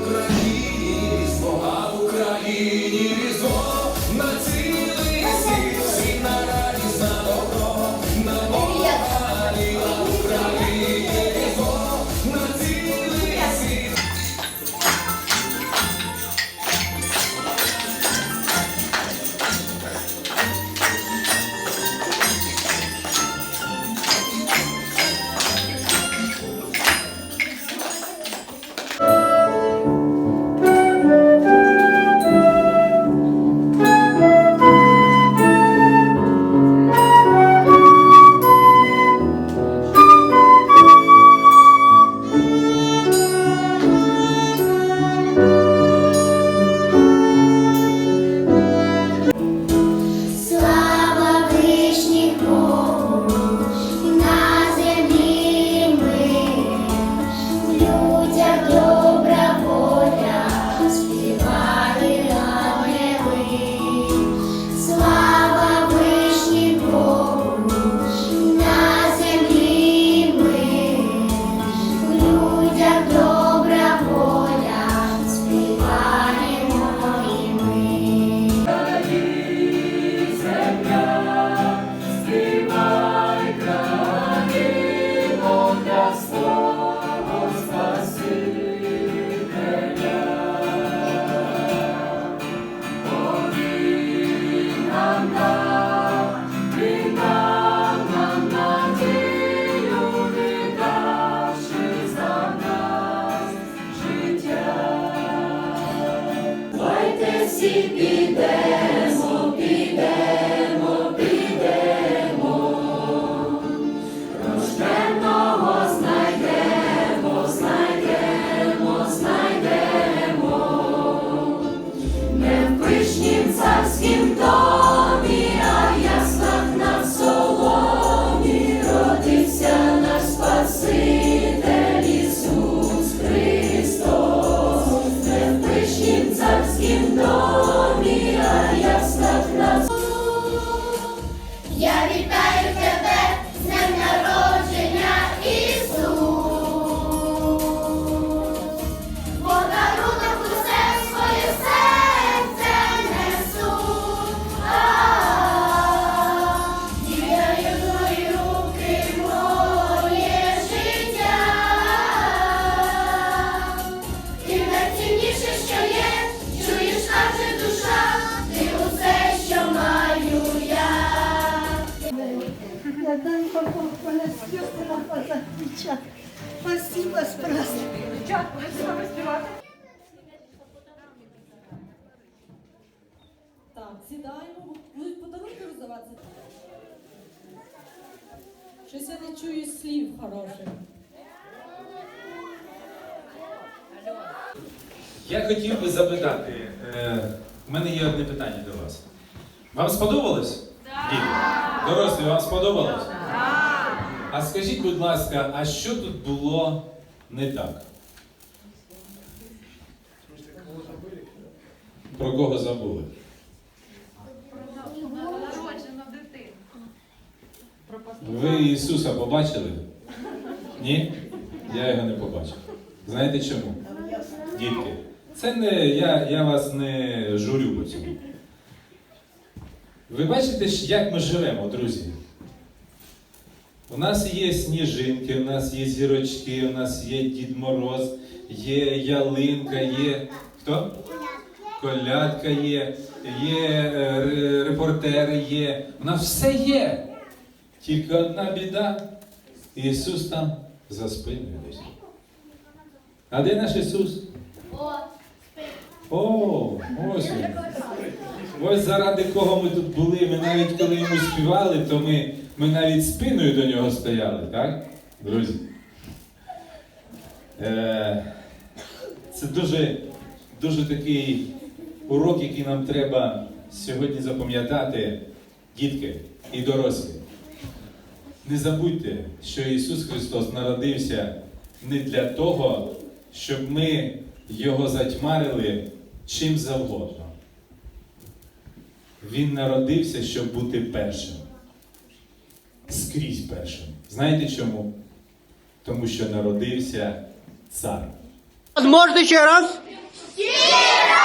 Ukraine. Боже, дай Бог, мене сльози на глазах течать. Спасибо, праздником. Дівчат, будете з співати? Так, сідаємо, будуть подарунки роздаватися. Щось я не чую слів хороших. Я хотів би запитати, е, в мене є одне питання до вас. Вам сподобалось? Так! Дорослі, вам сподобалось? А скажіть, будь ласка, а що тут було не так? Про кого забули? Ви Ісуса побачили? Ні? Я його не побачив. Знаєте чому? Дітки, це не я, я вас не журю по цьому. Ви бачите, як ми живемо, друзі? У нас є сніжинки, у нас є зірочки, у нас є Дід Мороз, є ялинка, є. Хто? Колядка є, є е, репортери є. У нас все є. Тільки одна біда. Ісус там за спиною. А де наш Ісус? О, ось він. Ось заради кого ми тут були. Ми навіть коли йому співали, то ми, ми навіть спиною до нього стояли, так? Друзі. Е, це дуже, дуже такий урок, який нам треба сьогодні запам'ятати, дітки і дорослі. Не забудьте, що Ісус Христос народився не для того, щоб ми Його затьмарили чим завгодно. Він народився, щоб бути першим. Скрізь першим. Знаєте чому? Тому що народився цар. Можна ще раз? Щиро!